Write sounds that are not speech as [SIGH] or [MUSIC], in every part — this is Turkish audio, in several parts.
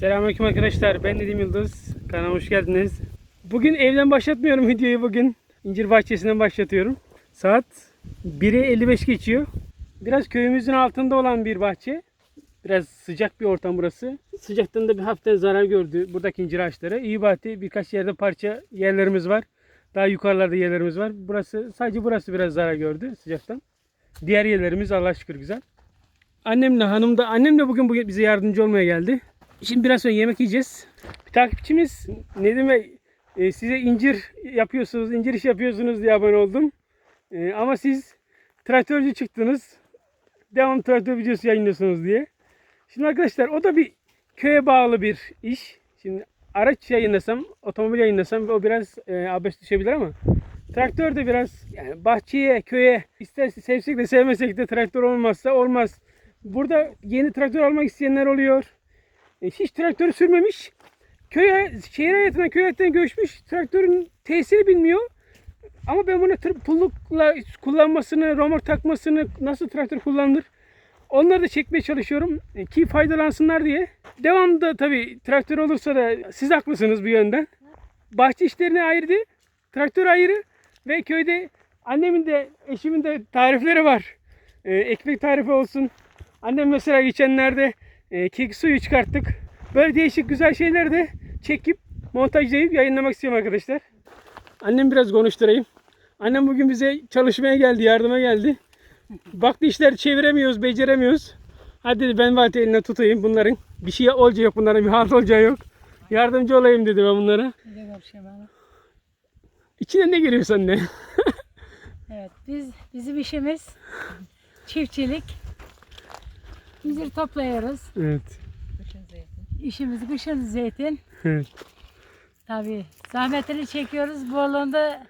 Selamünaleyküm arkadaşlar. Ben Nedim Yıldız. Kanalıma hoş geldiniz. Bugün evden başlatmıyorum [LAUGHS] videoyu bugün. İncir bahçesinden başlatıyorum. Saat 1'e 55 geçiyor. Biraz köyümüzün altında olan bir bahçe. Biraz sıcak bir ortam burası. Sıcaktan da bir hafiften zarar gördü buradaki incir ağaçları. İyi bahçe birkaç yerde parça yerlerimiz var. Daha yukarılarda yerlerimiz var. Burası sadece burası biraz zarar gördü sıcaktan. Diğer yerlerimiz Allah'a şükür güzel. Annemle hanım da annem de bugün bugün bize yardımcı olmaya geldi. Şimdi biraz sonra yemek yiyeceğiz. Bir takipçimiz Nedim Bey e, size incir yapıyorsunuz, incir iş yapıyorsunuz diye abone oldum. E, ama siz traktörcü çıktınız. Devam traktör videosu yayınlıyorsunuz diye. Şimdi arkadaşlar o da bir köye bağlı bir iş. Şimdi araç yayınlasam, otomobil yayınlasam o biraz e, abes düşebilir ama traktör de biraz yani bahçeye, köye ister sevsek de sevmesek de traktör olmazsa olmaz. Burada yeni traktör almak isteyenler oluyor. E, hiç traktörü sürmemiş. Köye, şehir hayatına, köy hayatına göçmüş. Traktörün tesiri bilmiyor. Ama ben tır, pullukla kullanmasını, romor takmasını, nasıl traktör kullanılır onları da çekmeye çalışıyorum e, ki faydalansınlar diye. Devamında tabii traktör olursa da siz haklısınız bu yönden. Bahçe işlerine ayrı, traktör ayrı ve köyde annemin de eşimin de tarifleri var. E, ekmek tarifi olsun. Annem mesela geçenlerde e, kek suyu çıkarttık. Böyle değişik güzel şeyler de çekip montajlayıp yayınlamak istiyorum arkadaşlar. Annem biraz konuşturayım. Annem bugün bize çalışmaya geldi, yardıma geldi. Baktı işleri çeviremiyoruz, beceremiyoruz. Hadi dedi ben Fatih eline tutayım bunların. Bir şey olacağı yok bunların, bir halt olacağı yok. Yardımcı olayım dedi ben bunlara. Şey. İçine ne giriyor anne? [LAUGHS] Evet, biz bizim işimiz çiftçilik. İncir topluyoruz. evet. İşimiz kışın zeytin. Evet. Tabii zahmetini çekiyoruz. Bolluğunda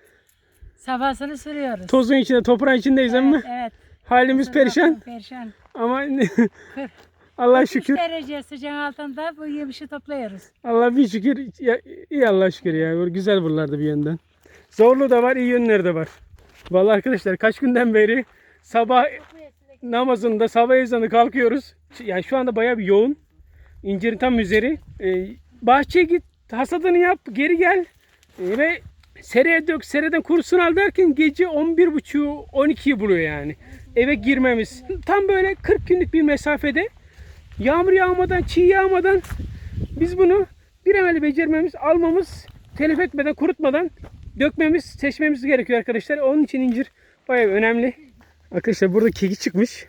sabahsını sürüyoruz. Tozun içinde, toprağın içindeyiz ama evet, evet. halimiz perişan. Perişan. Ama [LAUGHS] Allah şükür. 3 derece sıcağın altında bu yemişi topluyoruz. Allah bir şükür. Ya, iyi Allah şükür ya. Güzel buralarda bir yönden. Zorlu da var, iyi yönleri de var. Vallahi arkadaşlar kaç günden beri sabah namazında sabah ezanı kalkıyoruz. Yani şu anda bayağı bir yoğun. İncirin tam üzeri. Ee, bahçeye git, hasadını yap, geri gel. Ee, ve sereye dök, sereden kurusunu al derken gece 11.30'u 12'yi buluyor yani. Eve girmemiz. Tam böyle 40 günlük bir mesafede yağmur yağmadan, çiğ yağmadan biz bunu bir ameli becermemiz, almamız, telef etmeden, kurutmadan dökmemiz, seçmemiz gerekiyor arkadaşlar. Onun için incir bayağı önemli. Arkadaşlar burada keki çıkmış.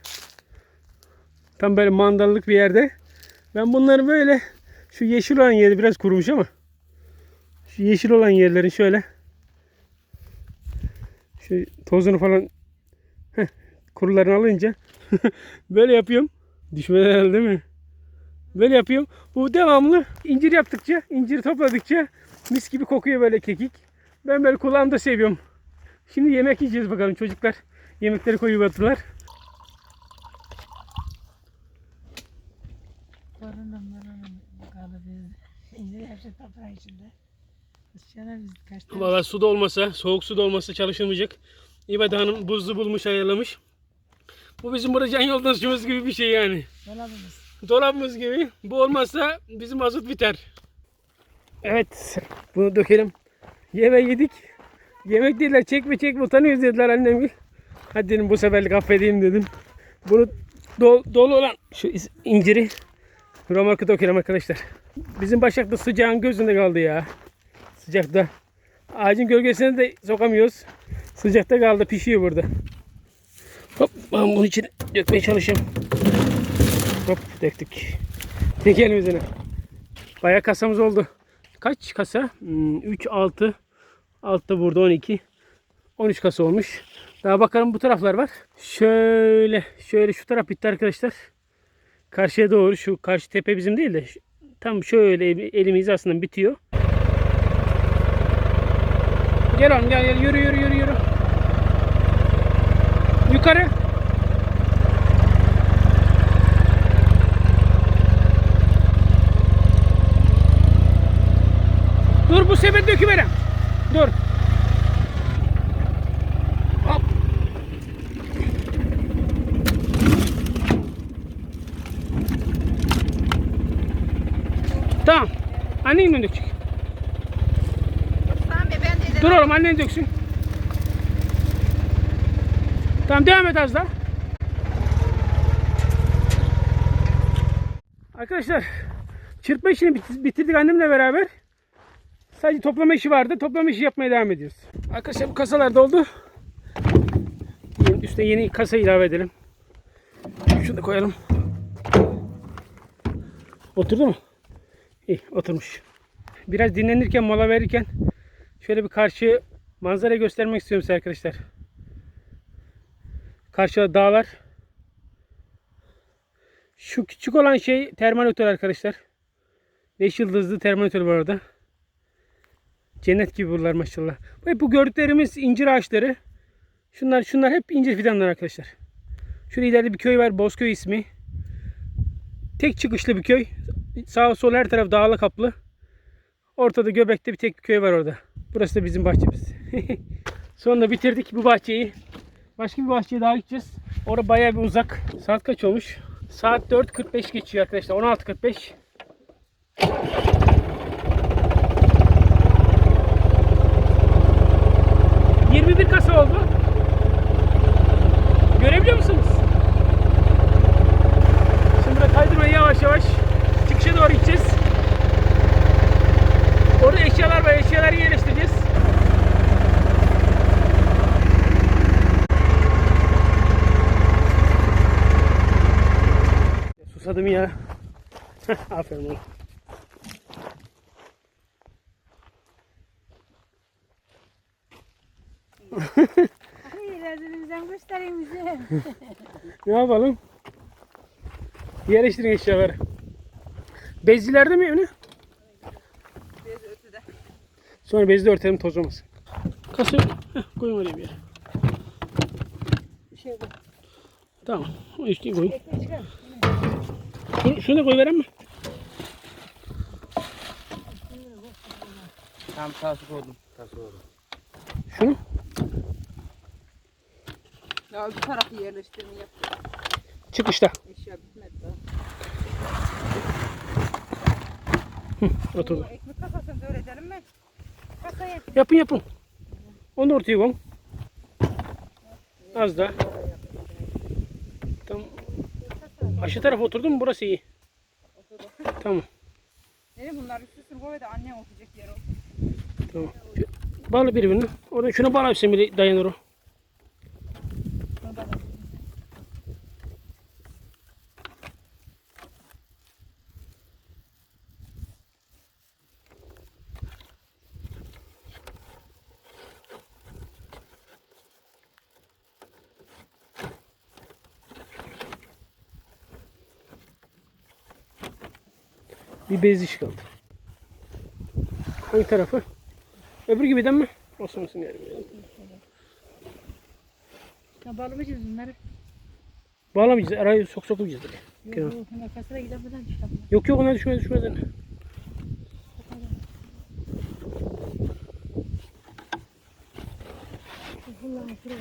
Tam böyle mandallık bir yerde. Ben bunları böyle şu yeşil olan yeri biraz kurumuş ama şu yeşil olan yerlerin şöyle şu tozunu falan heh, kurularını alınca [LAUGHS] böyle yapıyorum. Düşmeden herhalde değil mi? Böyle yapıyorum. Bu devamlı incir yaptıkça, incir topladıkça mis gibi kokuyor böyle kekik. Ben böyle kulağımda seviyorum. Şimdi yemek yiyeceğiz bakalım çocuklar. Yemekleri koyup attılar. Korunum, korunum. Hepsi toprağın içinde. Valla su da olmasa, soğuk su da olmasa çalışılmayacak. İbade Hanım buzlu bulmuş, ayarlamış. Bu bizim burada can yoldaşımız gibi bir şey yani. Dolabımız. Dolabımız gibi. Bu olmazsa bizim mazot biter. Evet, bunu dökelim. Yemeği yedik. Yemek dediler, çekme çekme utanıyoruz dediler annem. Hadi dedim bu seferlik affedeyim dedim. Bunu dol- dolu olan şu inciri romarka dökelim arkadaşlar. Bizim Başak'ta sıcağın gözünde kaldı ya. Sıcakta. Ağacın gölgesine de sokamıyoruz. Sıcakta kaldı pişiyor burada. Hop ben bunun için dökmeye çalışayım. Hop döktük. Tek elimizine. Bayağı kasamız oldu. Kaç kasa? Hmm, 3, 6. Altta burada 12. 13 kasa olmuş. Daha bakalım bu taraflar var. Şöyle, şöyle şu taraf bitti arkadaşlar. Karşıya doğru şu karşı tepe bizim değil de tam şöyle el- elimiz aslında bitiyor. Gel oğlum gel gel yürü yürü yürü yürü. Yukarı. Dur bu sepet döküverem. Dur. Hop. Tamam. Annen mi dökecek? Sami ben de Dur oğlum annen döksün. Tamam devam et az daha. Arkadaşlar çırpma işini bit- bitirdik annemle beraber. Sadece toplama işi vardı. Toplama işi yapmaya devam ediyoruz. Arkadaşlar bu kasalar doldu. Üstüne yeni kasa ilave edelim. Şunu da koyalım. Oturdu mu? İyi oturmuş. Biraz dinlenirken mola verirken şöyle bir karşı manzara göstermek istiyorum size arkadaşlar. Karşıda dağlar. Şu küçük olan şey termometre arkadaşlar. 5 yıldızlı termometre var orada. Cennet gibi buralar maşallah. Hep bu gördüklerimiz incir ağaçları. Şunlar şunlar hep incir fidanlar arkadaşlar. Şurada ileride bir köy var. Bozköy ismi. Tek çıkışlı bir köy. Sağ sol her taraf dağla kaplı. Ortada göbekte bir tek bir köy var orada. Burası da bizim bahçemiz. [LAUGHS] Sonunda bitirdik bu bahçeyi. Başka bir bahçeye daha gideceğiz. Orada bayağı bir uzak. Saat kaç olmuş? Saat 4.45 geçiyor arkadaşlar. 16.45. ...21 kasa oldu. Görebiliyor musunuz? Şimdi burada kaydırmaya yavaş yavaş çıkışa doğru gideceğiz. Orada eşyalar var. Eşyaları yerleştireceğiz. Susadım ya. [LAUGHS] Aferin oğlum. Hayır, elimizden göstereyim bize. [LAUGHS] Ne yapalım? Yerleştirin eşyaları. Bezlilerde mi öyle? Sonra bezi de örtelim toz olmasın. Kası Heh, koyun oraya bir yere. Şey bu. Tamam. O üstüne koyun. Şunu, şunu da koy verem mi? Tam tası koydum. Tası koydum. Şunu. Ya bir tarafı yerleştirme yap. Çıkışta. Eşya bitmedi daha. Oturdu. Ekmek kasasını da öğretelim mi? Yapın yapın. Onu da ortaya koyun. Az daha. Tamam. Aşı taraf oturdu mu burası iyi. Tamam. Dedim bunlar üst üstüne koy da annem oturacak yer olsun. Tamam. Bağla birbirini. Oradan şuna bağla bile dayanır o. Bir bez iş kaldı. Hangi tarafı? Öbür gibiden mi? Olsun olsun yani. Ya bağlamayacağız bunları. Bağlamayacağız. Arayı sok sokmayacağız. böyle. Yok Kenan. yok. Gider buradan çıkar. Yok yok ona düşmez düşmez. Yani. Kulağını şuraya.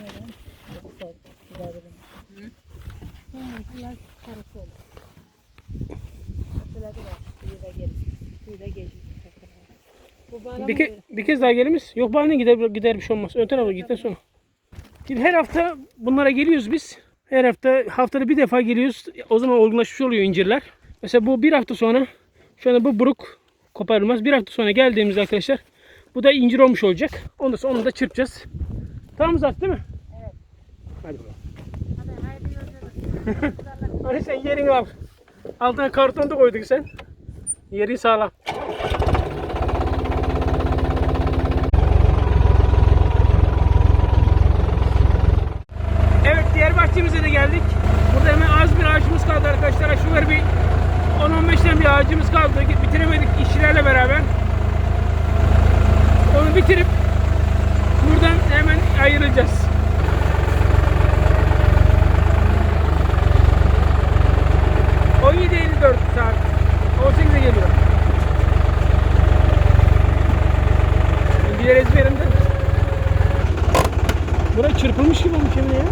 Kulağın karısı olur. Şurada da suyu da gelir. Suyu da gelir. Bu bağlama Bir, ke- bir kez daha gelimiz. Yok bağlayın gider, gider bir şey olmaz. Ön tarafa gitten sonra. Şimdi her hafta bunlara geliyoruz biz. Her hafta haftada bir defa geliyoruz. O zaman olgunlaşmış oluyor incirler. Mesela bu bir hafta sonra şu anda bu buruk koparılmaz. Bir hafta sonra geldiğimizde arkadaşlar bu da incir olmuş olacak. Ondan sonra onu da çırpacağız. Tamam Zat değil mi? Evet. Hadi bakalım. Hadi haydi. [LAUGHS] Hadi sen yerini al. Altına karton da koyduk sen. Yeri sağlam. Evet diğer bahçemize de geldik. Burada hemen az bir ağacımız kaldı arkadaşlar. Şu var bir 10-15'ten bir ağacımız kaldı. Bitiremedik işçilerle beraber. Onu bitirip buradan hemen ayrılacağız. O 7.54 saat. 18'e geliyor. Bilgiler ezberimde. Burası çırpılmış gibi olmuş yemin ya.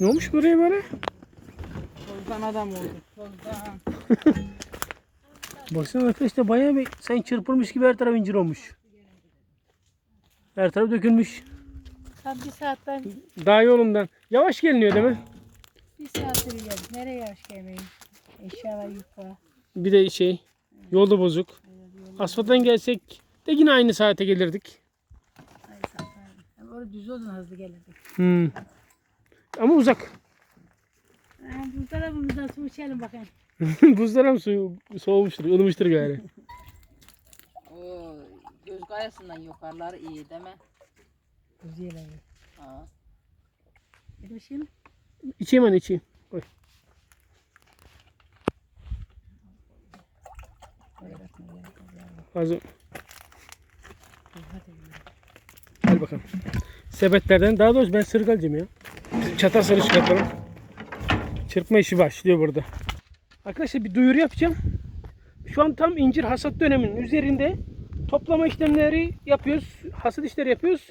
Ne olmuş buraya böyle? Tozdan adam oldu. Tozdan. [LAUGHS] Baksana arkadaşlar bayağı bir sen çırpılmış gibi her taraf incir olmuş. Her taraf dökülmüş. Tam bir saatten Daha yolundan. Yavaş geliniyor değil mi? bir saattir geldik. Nereye yavaş gelmeyin? Eşyalar yukarı. Bir de şey yolda bozuk. Asfalttan gelsek de yine aynı saate gelirdik. Ay zaten. Hem orada düz olsun hızlı gelirdik. Hmm. Ama uzak. Ha, bu tarafımızdan su içelim bakayım. [LAUGHS] Buzlar mı suyu soğumuştur, ılmıştır gari. Oo, göz kayasından yukarıları iyi değil mi? Düz yerler. Ha. Bir başlayalım. İçeyim hani içeyim. Koy. Hadi. Al bakalım. Sepetlerden daha doğrusu ben sırgalcıyım ya. Çatal sarı çıkartalım. Çırpma işi başlıyor burada. Arkadaşlar bir duyuru yapacağım. Şu an tam incir hasat döneminin üzerinde toplama işlemleri yapıyoruz. Hasat işleri yapıyoruz.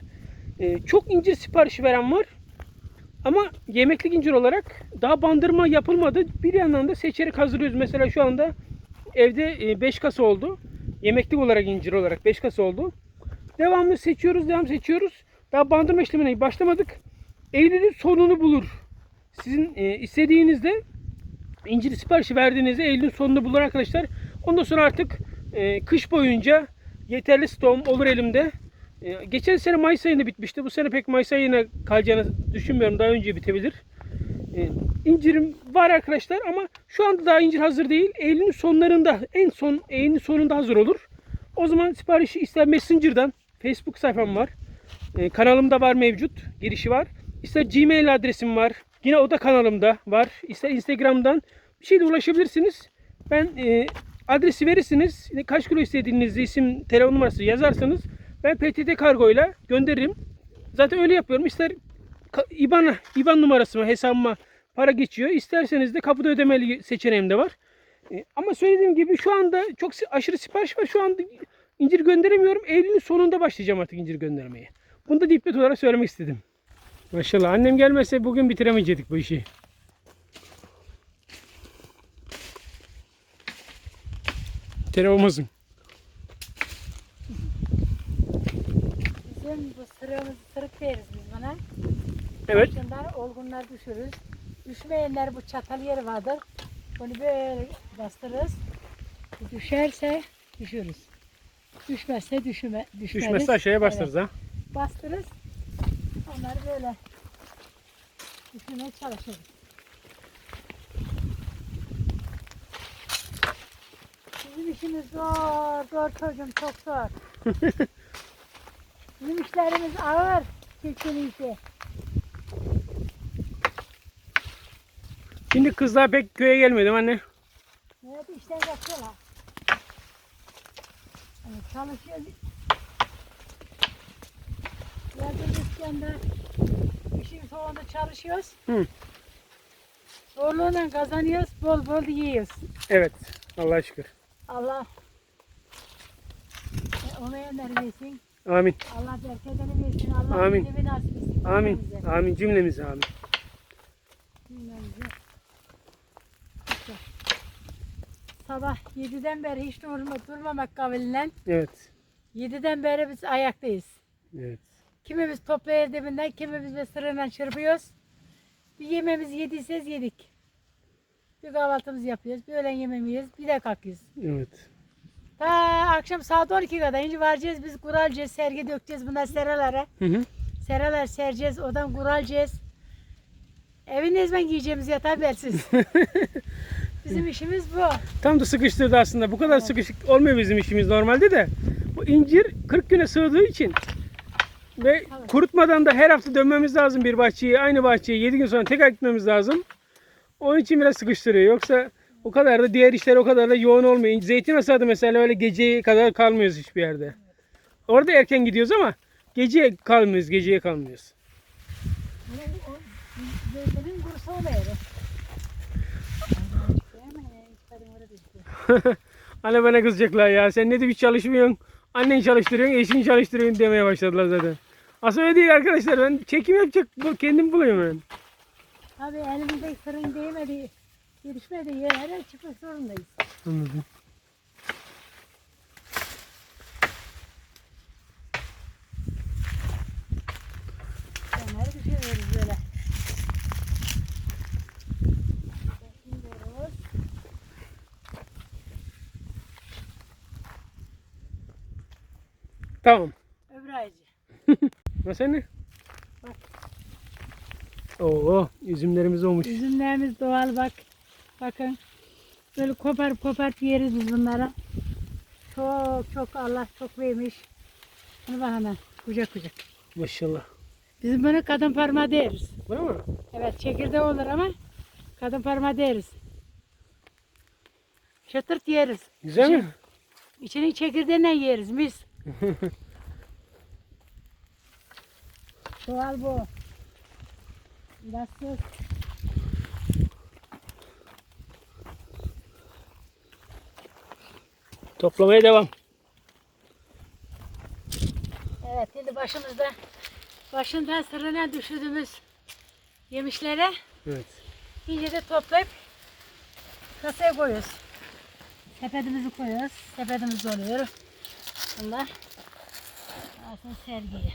Ee, çok incir siparişi veren var. Ama yemeklik incir olarak daha bandırma yapılmadı. Bir yandan da seçerek hazırlıyoruz. Mesela şu anda evde 5 kasa oldu. Yemeklik olarak incir olarak 5 kasa oldu. Devamlı seçiyoruz, devam seçiyoruz. Daha bandırma işlemine başlamadık. Eylül'ün sonunu bulur. Sizin e, istediğinizde incir siparişi verdiğinizde Eylül'ün sonunu bulur arkadaşlar. Ondan sonra artık e, kış boyunca yeterli stoğum olur elimde. E, geçen sene Mayıs ayında bitmişti. Bu sene pek Mayıs ayına kalacağını düşünmüyorum. Daha önce bitebilir. E, incirim var arkadaşlar ama şu anda daha incir hazır değil. Eylül'ün sonlarında en son Eylül'ün sonunda hazır olur. O zaman siparişi ister Messenger'dan Facebook sayfam var. E, kanalımda var mevcut. Girişi var. İster Gmail adresim var. Yine o da kanalımda var. İster Instagram'dan bir şeyle ulaşabilirsiniz. Ben e, adresi verirsiniz. Kaç kilo istediğinizi isim, telefon numarası yazarsanız ben PTT kargoyla gönderirim. Zaten öyle yapıyorum. İster IBAN, IBAN numarasıma, hesabıma para geçiyor. İsterseniz de kapıda ödemeli seçeneğim de var. E, ama söylediğim gibi şu anda çok aşırı sipariş var. Şu anda incir gönderemiyorum. Eylül'ün sonunda başlayacağım artık incir göndermeye. Bunu da dipnot olarak söylemek istedim. Maşallah annem gelmezse bugün bitiremeyecektik bu işi. Telefonumuzun. Bizim bu sırığımızı sırık deriz biz buna. Evet. Başından olgunlar düşürürüz. Düşmeyenler bu çatal yeri vardır. Bunu böyle bastırırız. Düşerse düşürüz. Düşmezse düşme, düşmeriz. Düşmezse aşağıya bastırırız ha. Evet, bastırırız. Onları böyle düşürmeye çalışırız. Bizim işimiz zor, zor çocuğum çok zor. [LAUGHS] Bizim işlerimiz ağır, çiftçinin işi. Şimdi kızlar pek köye gelmedi anne. Evet işten yapıyorlar. Yani çalışıyoruz. Dükkanda işin sonunda çalışıyoruz. Hı. Zorluğuyla kazanıyoruz, bol bol yiyoruz. Evet. Allah'a şükür. Allah e, olmayanları versin. Amin. Allah berketini versin. Allah Amin. bilimi nasip etsin. Amin. cümlemize. Amin. Cümlemize amin. Cümlemize. İşte. Sabah 7'den beri hiç durma, durmamak kavliyle Evet. 7'den beri biz ayaktayız. Evet. Kimimiz toplu el dibinden, kimimiz de sırayla çırpıyoruz. Bir yemeğimizi yediyseniz yedik. Bir kahvaltımızı yapıyoruz, bir öğlen yemeğimizi yiyoruz, bir de kalkıyoruz. Evet. Ta akşam saat 12 kadar ince varacağız, biz kuralacağız, sergi dökeceğiz bunlar seralara. Hı hı. Seralar sereceğiz, odan kuralacağız. Evin ne zaman giyeceğimiz yatağı belsiz. [LAUGHS] Bizim işimiz bu. Tam da sıkıştırdı aslında. Bu kadar sıkışık olmuyor bizim işimiz normalde de. Bu incir 40 güne sığdığı için ve Evet. kurutmadan da her hafta dönmemiz lazım bir bahçeye. Aynı bahçeye 7 gün sonra tekrar gitmemiz lazım. Onun için biraz sıkıştırıyor. Yoksa o kadar da diğer işler o kadar da yoğun olmuyor. Zeytin hasadı mesela öyle geceye kadar kalmıyoruz hiçbir yerde. Orada erken gidiyoruz ama geceye kalmıyoruz, geceye kalmıyoruz. [LAUGHS] Anne bana kızacaklar ya. Sen ne de hiç çalışmıyorsun. Annen çalıştırıyorsun, eşin çalıştırıyorsun demeye başladılar zaten. Aslında öyle değil arkadaşlar. Ben çekim yapacak kendim buluyorum ben. Abi elimizde fırın değmedi, yetişmedi yerlere çıkmak zorundayız. Anladım. Onları düşürüyoruz böyle. Tamam. Öbür ayıcı. [LAUGHS] Nasıl ne? Oo, üzümlerimiz olmuş. Üzümlerimiz doğal bak. Bakın. Böyle koparıp koparıp yeriz biz bunlara. Çok çok Allah çok vermiş. Bunu bak hemen kucak kucak. Maşallah. Bizim bunu kadın parmağı deriz. Var mı? Evet çekirdeği olur ama kadın parmağı deriz. Çıtırt yeriz. Güzel mi? İçini çekirdeğiyle yeriz mis. [LAUGHS] Doğal bu. İlaçsız. Toplamaya devam. Evet şimdi başımızda başından sırrına düşürdüğümüz yemişlere Evet. iyice de toplayıp kasaya koyuyoruz. Sepetimizi koyuyoruz. Sepetimiz doluyor. Allah alsın sergiyi.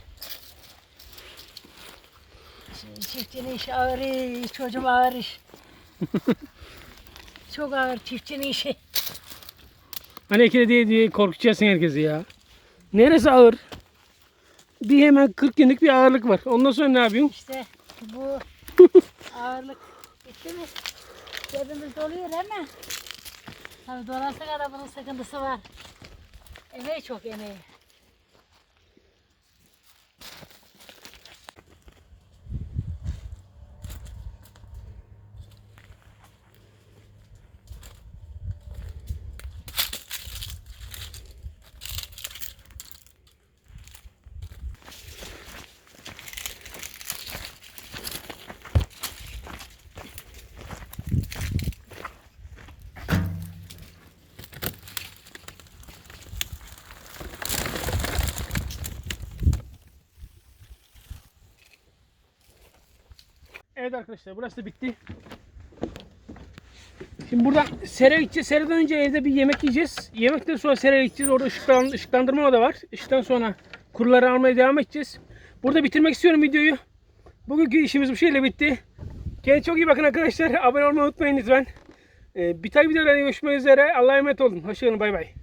Şimdi çiftçinin işi ağır iş, çocuğum ağır iş. [LAUGHS] Çok ağır çiftçinin işi. Hani ekle diye diye korkutacaksın herkesi ya. Neresi ağır? Bir hemen 40 günlük bir ağırlık var. Ondan sonra ne yapıyorsun? İşte bu [LAUGHS] ağırlık bitti mi? Cebimiz doluyor ama tabii dolarsa kadar bunun sıkıntısı var. Emeği çok emeği. Evet arkadaşlar burası da bitti. Şimdi buradan sere gideceğiz. Sereden önce evde bir yemek yiyeceğiz. Yemekten sonra sereye gideceğiz. Orada ışıklan, ışıklandırma da var. Işıktan sonra kuruları almaya devam edeceğiz. Burada bitirmek istiyorum videoyu. Bugünkü işimiz bu şeyle bitti. Kendinize çok iyi bakın arkadaşlar. Abone olmayı unutmayın lütfen. Ee, bir tane videoda görüşmek üzere. Allah'a emanet olun. Hoşçakalın. Bay bay.